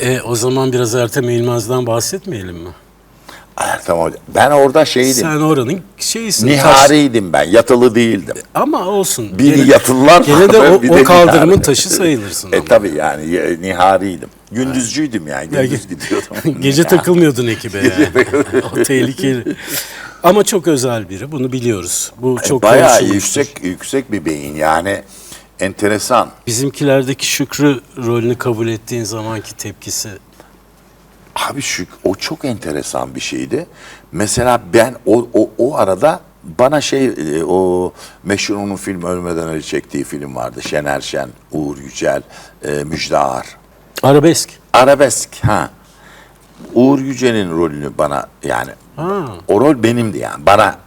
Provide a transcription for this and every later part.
E, o zaman biraz Ertem İlmez'den bahsetmeyelim mi? Ertem Hoca. Ben orada şeydim. Sen oranın şeyisin. taş- Nihariydim ben. Yatılı değildim. Ama olsun. Bir Gene- yatılılar Gene de o, o kaldırımın nihari. taşı sayılırsın. E ama. tabi yani ye- nihariydim. Gündüzcüydüm yani. Gündüz gidiyordum. Gece Ya. takılmıyordun ekibe yani. o tehlikeli. Ama çok özel biri. Bunu biliyoruz. Bu çok E, Bayağı konuşulmuştur. yüksek yüksek bir beyin yani enteresan. Bizimkilerdeki Şükrü rolünü kabul ettiğin zamanki tepkisi. Abi şu o çok enteresan bir şeydi. Mesela ben o o, o arada bana şey e, o meşhur onun film ölmeden önce çektiği film vardı. Şener Şen, Uğur Yücel, e, Müjde Ar. Arabesk. Arabesk ha. Uğur Yücel'in rolünü bana yani Ha. o rol benimdi yani. Bana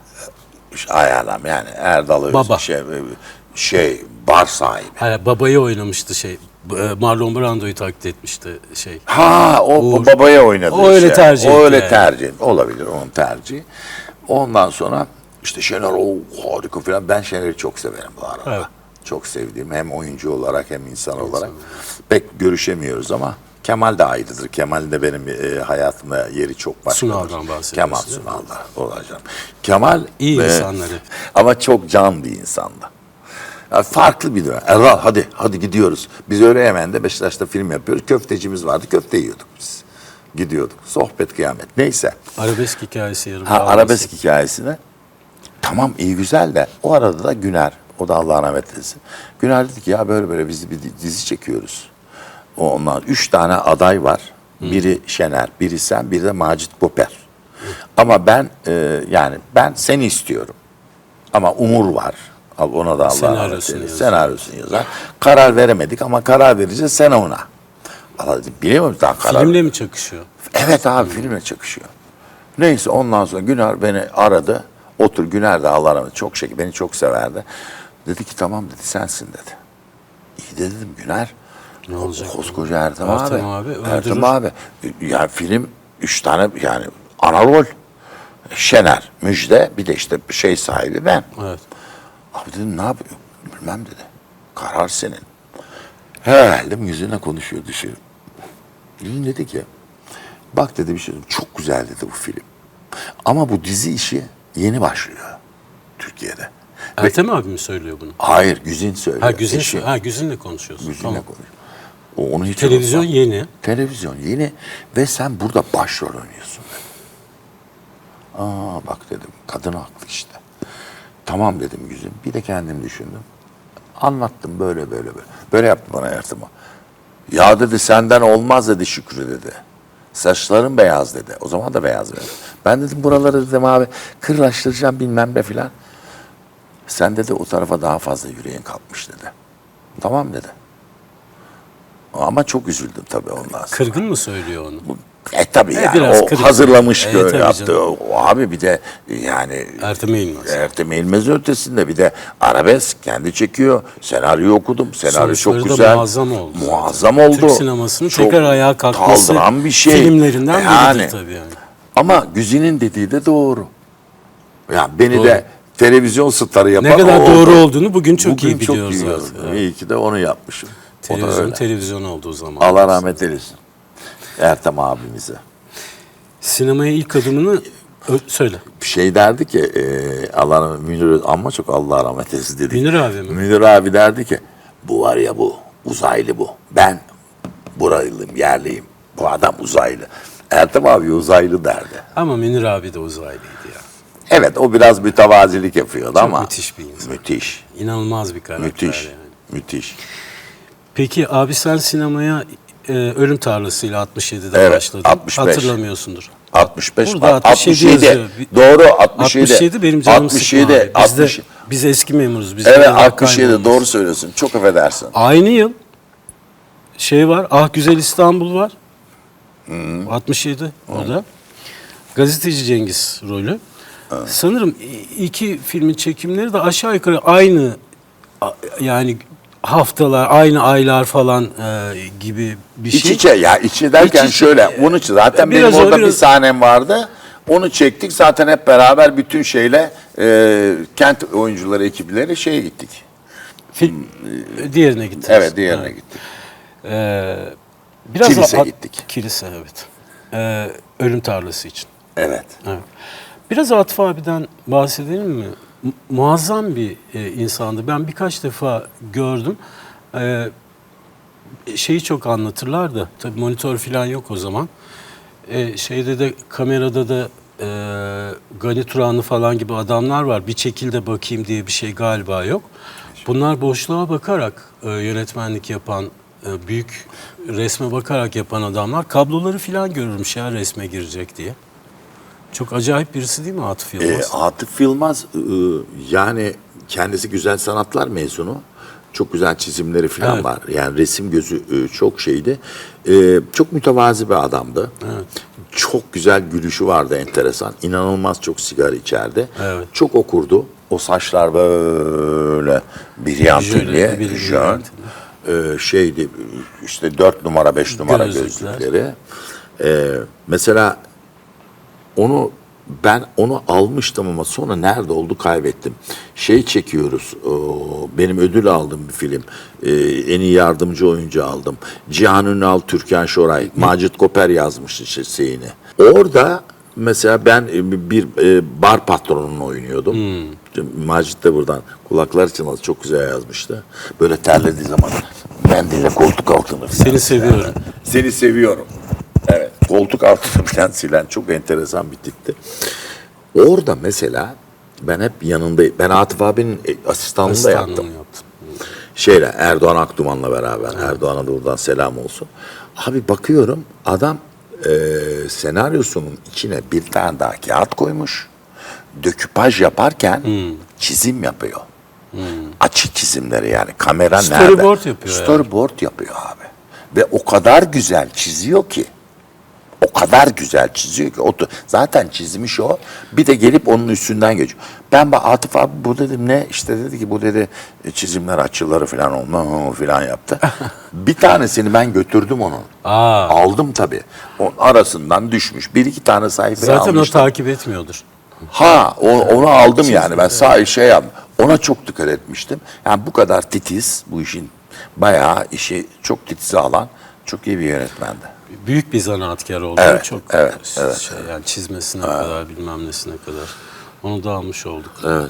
e, ayarlam yani Erdal Öz, Baba. şey, şey bar sahibi. Hayır, babayı oynamıştı şey. E, Marlon Brando'yu taklit etmişti şey. Ha o, Uğur. babaya oynadı. O öyle tercih O öyle yani. tercih. Olabilir onun tercihi. Ondan sonra işte Şener o harika falan. Ben Şener'i çok severim bu arada. Evet. Çok sevdiğim hem oyuncu olarak hem insan olarak. Pek görüşemiyoruz ama Kemal de ayrıdır. Kemal de benim e, hayatımda yeri çok başka. Sunal'dan bahsediyorsun, Kemal değil mi? Sunal'da olacağım. Kemal İyi e, insanlar hep. ama çok can bir insandı. Farklı bir dönem. Erral hadi hadi gidiyoruz. Biz öyle hemen de Beşiktaş'ta film yapıyoruz. Köftecimiz vardı. Köfte yiyorduk biz. Gidiyorduk. Sohbet kıyamet. Neyse. Arabesk hikayesi yarım. Ha, arabesk hikayesine. Tamam iyi güzel de o arada da Güner. O da Allah rahmet eylesin. Güner dedi ki ya böyle böyle biz bir dizi çekiyoruz. O Ondan üç tane aday var. Biri Şener, biri sen, biri de Macit Koper. Ama ben e, yani ben seni istiyorum. Ama Umur var. Al Ona da Allah Senaryosunu yazıyor. Senaryosunu yazar. Karar veremedik ama karar vereceğiz sen ona. Allah dedim, bilemiyorum daha karar. Filmle mi çakışıyor? Evet abi filmle çakışıyor. Neyse ondan sonra Güner beni aradı. Otur Güner de Allah rahmet çok şey beni çok severdi. Dedi ki tamam dedi sensin dedi. İyi de dedim Güner. Ne olacak? Koskoca Ertem, Ertem abi. abi. Ertem abi. Ya film üç tane yani ana rol. Şener, Müjde bir de işte şey sahibi ben. Evet. Abi dedim ne yapıyor? Bilmem dedi. Karar senin. Herhalde yüzüne konuşuyor dışarı. Yüzün dedi ki bak dedi bir şey çok güzel dedi bu film. Ama bu dizi işi yeni başlıyor Türkiye'de. Ve, Ertem abi mi söylüyor bunu? hayır Güzin söylüyor. Ha Güzin, Eşi. ha Güzin'le konuşuyorsun. Güzin'le Tamam. konuşuyor. O onu hiç Televizyon unutmam. yeni. Televizyon yeni ve sen burada başrol oynuyorsun. Aa bak dedim kadın haklı işte. Tamam dedim Güzin. Bir de kendim düşündüm. Anlattım böyle böyle böyle. Böyle yaptı bana Ertuğrul. Ya dedi senden olmaz dedi Şükrü dedi. Saçların beyaz dedi. O zaman da beyaz dedi. Ben dedim buraları dedim abi kırlaştıracağım bilmem ne filan. Sen dedi o tarafa daha fazla yüreğin kalkmış dedi. Tamam dedi. Ama çok üzüldüm tabii ondan sonra. Kırgın mı söylüyor onu? E tabii E, yani o kırık. hazırlamış E, tabii yaptı. canım. O abi bir de yani Ertem İlmez. Ertem İlmez'in ötesinde bir de arabesk kendi çekiyor. Senaryo okudum. Senaryo çok Sonuçları da güzel. muazzam oldu zaten. Muazzam oldu. Türk sinemasının Çok tekrar ayağa kalkması kaldıran bir şey. filmlerinden yani. biridir tabii yani. Ama Güzin'in dediği de doğru. Ya beni Doğru. de televizyon starı yapan Ne kadar o doğru oldu. olduğunu bugün çok Bugün iyi biliyoruz biliyorum. zaten. Evet. İyi ki de onu yapmışım. Televizyon televizyon olduğu zaman. Allah rahmet eylesin. Ertem abimize. Sinemaya ilk adımını söyle. bir şey derdi ki e, Allah Münir ama çok Allah rahmet eylesin dedi. Münir abi mi? Münir abi derdi ki bu var ya bu uzaylı bu. Ben buralıyım yerliyim. Bu adam uzaylı. Ertem abi uzaylı derdi. Ama Münir abi de uzaylıydı ya. Evet o biraz mütevazilik yapıyordu Çok ama. müthiş bir insan. Müthiş. İnanılmaz bir karakter Müthiş. yani. Müthiş. Peki abi sen sinemaya e, Ölüm Tarlası'yla 67'de Evet, başladın. 65. Hatırlamıyorsundur. 65, Burada 67 67. yazıyor. Doğru 67. 67 benim canım 67, sıkma abi. Biz, 60. de, biz eski memuruz. Biz Evet de 67 kaybolmaz. doğru söylüyorsun. Çok affedersin. Aynı yıl şey var. Ah Güzel İstanbul var. 67 orada. Gazeteci Cengiz rolü. Sanırım iki filmin çekimleri de aşağı yukarı aynı a- yani haftalar, aynı aylar falan e, gibi bir İç şey. içe ya içi derken İç içe. şöyle. Onun için zaten Biraz benim o, orada biraz- bir sahnem vardı. Onu çektik zaten hep beraber bütün şeyle e, kent oyuncuları ekipleri şeye gittik. Film, e, diğerine gittiniz. Evet diğerine gittik. Ee, Biraz Kilise da- gittik. Kilise evet. Ee, ölüm tarlası için. Evet. Evet. Biraz Atıf abiden bahsedelim mi? Mu- muazzam bir e, insandı. Ben birkaç defa gördüm. Ee, şeyi çok anlatırlar da tabii monitör falan yok o zaman. Ee, şeyde de kamerada da e, Gani Turanlı falan gibi adamlar var. Bir çekilde bakayım diye bir şey galiba yok. Bunlar boşluğa bakarak e, yönetmenlik yapan, e, büyük resme bakarak yapan adamlar kabloları falan görürmüş ya resme girecek diye. Çok acayip birisi değil mi Atıf E, Yılmaz? Atıf Yılmaz e, yani kendisi güzel sanatlar mezunu. Çok güzel çizimleri falan Evet. var. Yani resim gözü e, çok şeydi. E, çok mütevazi bir adamdı. Çok güzel gülüşü vardı enteresan. İnanılmaz çok sigara içerdi. Evet. Çok okurdu. O saçlar böyle bir Jöle, bir- jön. E, şeydi işte dört numara beş numara Gözlükler. gözlükleri. E, mesela onu ben onu almıştım ama sonra nerede oldu kaybettim. Şey çekiyoruz. benim ödül aldığım bir film. e, en iyi yardımcı oyuncu aldım. Cihan Ünal, Türkan Şoray, Macit Koper yazmıştı şeyini. Orada mesela ben e, bir e, bar patronunu oynuyordum. Macit de buradan kulaklar çınladı çok güzel yazmıştı. Böyle terlediği zaman mendille koltuk altını. Seni seviyorum. Seni seviyorum. Evet. Koltuk altını falan silen çok enteresan bir tipti. Orada mesela ben hep yanındayım. Ben Atıf abinin e, asistanlığını da Asistanlığını yaptım. yaptım. Şeyle Erdoğan Akduman'la beraber. Erdoğan'a da buradan selam olsun. Abi bakıyorum adam e, senaryosunun içine bir tane daha kağıt koymuş. Döküpaj yaparken çizim yapıyor. Açı çizimleri yani. Kamera nerede? Storyboard yapıyor yani. Storyboard yapıyor abi. Ve o kadar güzel çiziyor ki. O kadar güzel çiziyor ki. O, zaten çizmiş o. Bir de gelip onun üstünden geçiyor. Ben bak Atıf abi bu dedim ne? İşte dedi ki bu dedi e, çizimler açıları falan olma falan yaptı. bir tanesini ben götürdüm onun. Aa, Aldım tabii. Onun arasından düşmüş. Bir iki tane sayfayı zaten o almıştım. takip etmiyordur. Ha o- onu aldım yani ben sağ şey yaptım. Ona çok dikkat etmiştim. Yani bu kadar titiz bu işin bayağı işi çok titize alan çok iyi bir yönetmendi. Büyük bir zanaatkar oldu. Evet, Çok evet, şey, yani çizmesine kadar bilmem nesine kadar. Onu da almış olduk. Evet.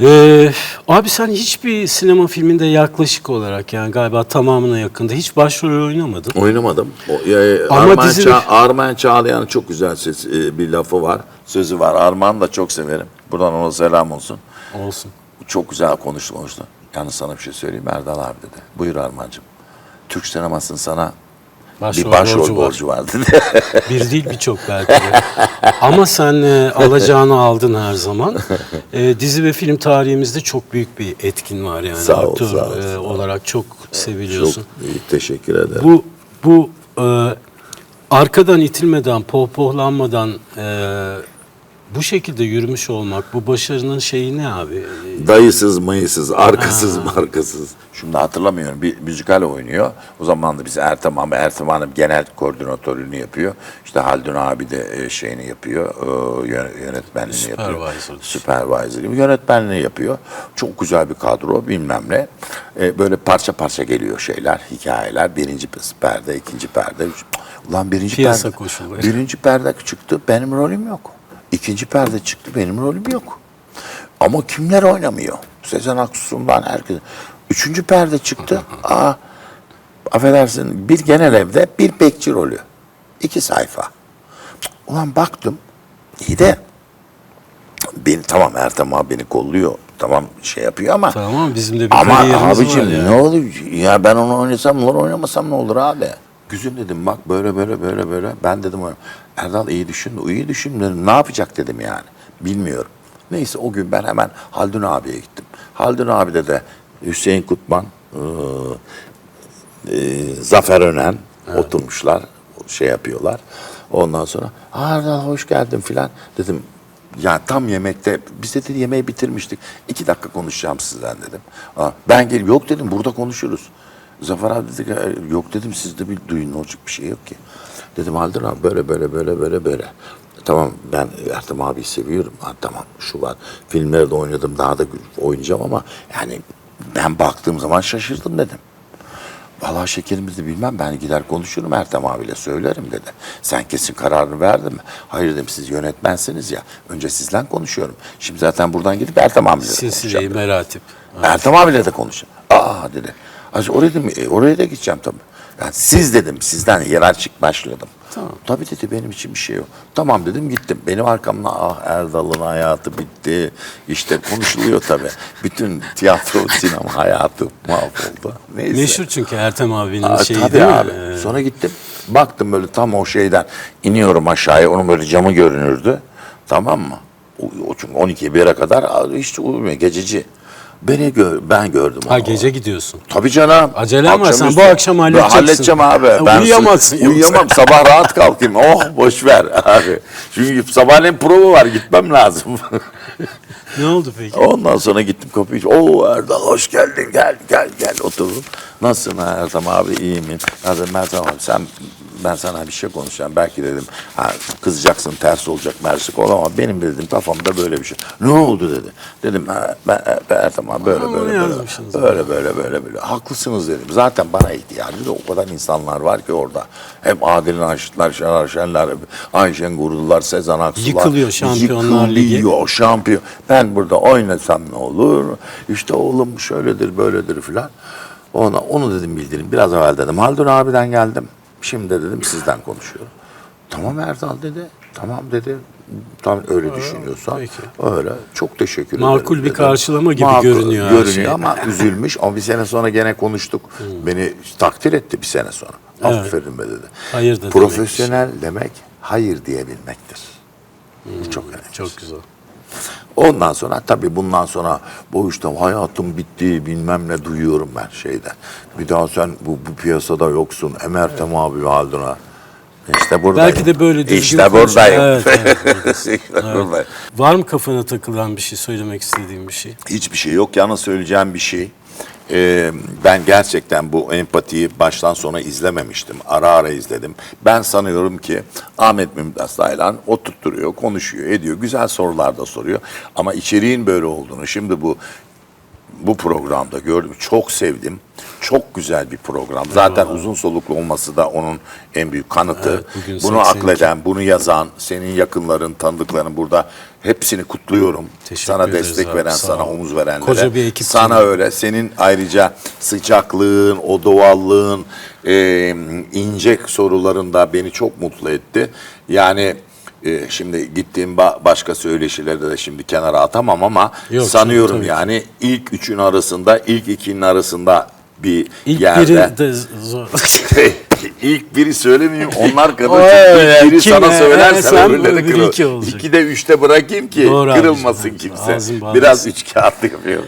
Ee, abi sen hiçbir sinema filminde yaklaşık olarak yani galiba tamamına yakında hiç başrol oynamadın. Oynamadım. O, ya, Ama Armağan, dizi- Ça- Armağan Çağlayan'ın çok güzel ses, e, bir lafı var. Sözü var. Armağan'ı da çok severim. Buradan ona selam olsun. Olsun. Çok güzel konuşmuştu. Yalnız sana bir şey söyleyeyim Erdal abi dedi. Buyur Armağan'cığım. Türk sinemasının sana Başrol, bir başrol borcu borcu, var. var dedi. Bir değil birçok belki de. Ama sen e, alacağını aldın her zaman. E, dizi ve film tarihimizde çok büyük bir etkin var yani. Sağ ol, Aktör sağ ol, e, sağ ol. olarak çok seviliyorsun. çok iyi, teşekkür ederim. Bu bu e, arkadan itilmeden, pohpohlanmadan e, bu şekilde yürümüş olmak, bu başarının şeyi ne abi? Dayısız mayısız, arkasız markasız. Şimdi hatırlamıyorum. Bir müzikal oynuyor. O zaman da biz Ertem abi, Ertem Hanım genel koordinatörlüğünü yapıyor. İşte Haldun abi de e, şeyini yapıyor. e, yö- Yönetmenliğini yapıyor. Supervisor. Supervisor gibi yönetmenliğini yapıyor. Çok güzel bir kadro bilmem ne. E, böyle parça parça geliyor şeyler, hikayeler. Birinci perde, ikinci perde. Ulan birinci Piyasa perde. koşulları. Birinci perde çıktı. Benim rolüm yok. İkinci perde çıktı. Benim rolüm yok. Ama kimler oynamıyor? Sezen Aksu'ndan herkes. Üçüncü perde çıktı. Aa, affedersin bir genel evde bir bekçi rolü. İki sayfa. Ulan baktım. İyi de beni tamam Ertem abi beni kolluyor. Tamam şey yapıyor ama Tamam ama bizim de bir ama abicim var yani. ne olur ya ben onu oynasam ne olur oynamasam ne olur abi. Güzün dedim bak böyle böyle böyle böyle. Ben dedim Erdal iyi düşün. iyi düşün dedim. Ne yapacak dedim yani. Bilmiyorum. Neyse o gün ben hemen Haldun abiye gittim. Haldun abi de de Hüseyin Kutman, eee, eee, Zafer Önen oturmuşlar. Şey yapıyorlar. Ondan sonra Erdal hoş geldin filan dedim. Ya tam yemekte biz de dedi yemeği bitirmiştik. İki dakika konuşacağım sizden dedim. Aa, ben gel yok dedim burada konuşuruz. Zafer abi dedi ki "E, yok dedim sizde bir duyun olacak bir şey yok ki. Dedim Haldun abi böyle böyle böyle böyle böyle. Tamam ben Ertem abiyi seviyorum. Ha, tamam şu var. Filmlerde oynadım daha da oynayacağım ama yani ben baktığım zaman şaşırdım dedim. Valla şekerimizi bilmem ben gider konuşurum Ertem abiyle söylerim dedi. Sen kesin kararını verdin mi? Hayır dedim siz yönetmensiniz ya. Önce sizle konuşuyorum. Şimdi zaten buradan gidip Ertem abiyle de Silsileyi konuşacağım. meratip. Ertem abiyle de konuşacağım. Aa dedi. Acı oraya dedim, e, oraya da gideceğim tabii. Yani siz dedim, sizden hiyerarşik başladım. Tamam. Tabii dedi benim için bir şey yok. Tamam dedim gittim. Benim arkamda ah Erdal'ın hayatı bitti. İşte konuşuluyor tabii. Bütün tiyatro, sinema hayatı mahvoldu. Neyse. Meşhur çünkü Ertem abinin Aa, şeyi tabii değil mi? abi. Ee, Sonra gittim. Baktım böyle tam o şeyden iniyorum aşağıya. Onun böyle camı görünürdü. Tamam mı? O, çünkü 12 1'e kadar hiç uyumuyor. Gececi. Beni gör, ben gördüm Ha onu. gece gidiyorsun. Tabii canım. Acelem var, sen bu akşam halledeceksin. Ben halledeceğim abi. Ha, Ben uyuyamazsın yoksa. Uyuyamam. Sabah rahat kalkayım. Oh boş ver abi. Çünkü sabahleyin prova var. Gitmem lazım. Ne oldu peki? Ondan sonra gittim kapıyı. Oo Erdal hoş geldin. Gel gel gel oturdum. Nasılsın Erdem abi iyi miyim? Ya dedim Erdem abi sen ben sana bir şey konuşacağım. Belki dedim ha, kızacaksın ters olacak mersik ol ama benim dedim kafamda böyle bir şey. Ne oldu dedi. Dedim ha, ben, ben Erdem abi böyle böyle böyle. yazmışsınız. Böyle böyle böyle böyle. Haklısınız dedim. Zaten bana ihtiyacı da o kadar insanlar var ki orada. Hem Adil Naşitler, Şener Şenler, Ayşen Gurullar, Sezen Aksular. Yıkılıyor Şampiyonlar Ligi. Yıkılıyor şampiyon. Ben burada oynasam ne olur? İşte oğlum şöyledir böyledir filan. Ona, onu dedim bildirim. Biraz evvel dedim. Haldun abiden geldim. Şimdi de dedim sizden konuşuyorum. Tamam Erdal dedi. Tamam dedi. Tam öyle düşünüyorsan. peki. Öyle. Çok teşekkür Makul ederim. bir dedi. karşılama gibi görünüyor her Görünüyor şey. ama üzülmüş. Ama bir sene sonra gene konuştuk. Beni takdir etti bir sene sonra. Evet. Aferin be dedi. Hayır da Profesyonel demek hayır diyebilmektir. Bu çok önemli. Çok güzel. Ondan sonra tabii bundan sonra bu işte hayatım bitti bilmem ne duyuyorum ben şeyden. Bir daha sen bu, bu piyasada yoksun. Emertem abi ve Haldun'a. İşte buradayım. Belki de böyle düzgün İşte buradayım. Evet, evet, Evet. buradayım. Var mı kafana takılan bir şey, söylemek istediğin bir şey? Hiçbir şey yok. Yalnız söyleyeceğim bir şey. Ee, ben gerçekten bu empatiyi baştan sona izlememiştim. Ara ara izledim. Ben sanıyorum ki Ahmet Mümtaz Taylan oturtturuyor, konuşuyor, ediyor. Güzel sorular da soruyor. Ama içeriğin böyle olduğunu şimdi bu bu programda gördüm. Çok sevdim. Çok güzel bir program. Zaten uzun soluklu olması da onun en büyük kanıtı. Evet, bugün bunu 82. akleden, bunu yazan, senin yakınların, tanıdıkların burada hepsini kutluyorum. Teşekkür sana destek abi, veren, sana omuz verenlere. Koca bir ekip Sana canım. öyle. Senin ayrıca sıcaklığın, o doğallığın, e, ince soruların da beni çok mutlu etti. Yani e, şimdi gittiğim ba- başka söyleşilerde de şimdi kenara atamam ama Yok, sanıyorum ki. yani ilk üçün arasında, ilk ikinin arasında bir İlk yerde. biri de zor. ilk biri söylemeyeyim onlar kadar. Çünkü ilk biri kim sana ya? söylersen Sen öbürleri öbürü kırılır. iki olacak. İki de üçte bırakayım ki Doğru abicim, kırılmasın evet. kimse. Ağzın Biraz üç kağıtlı yapıyorum.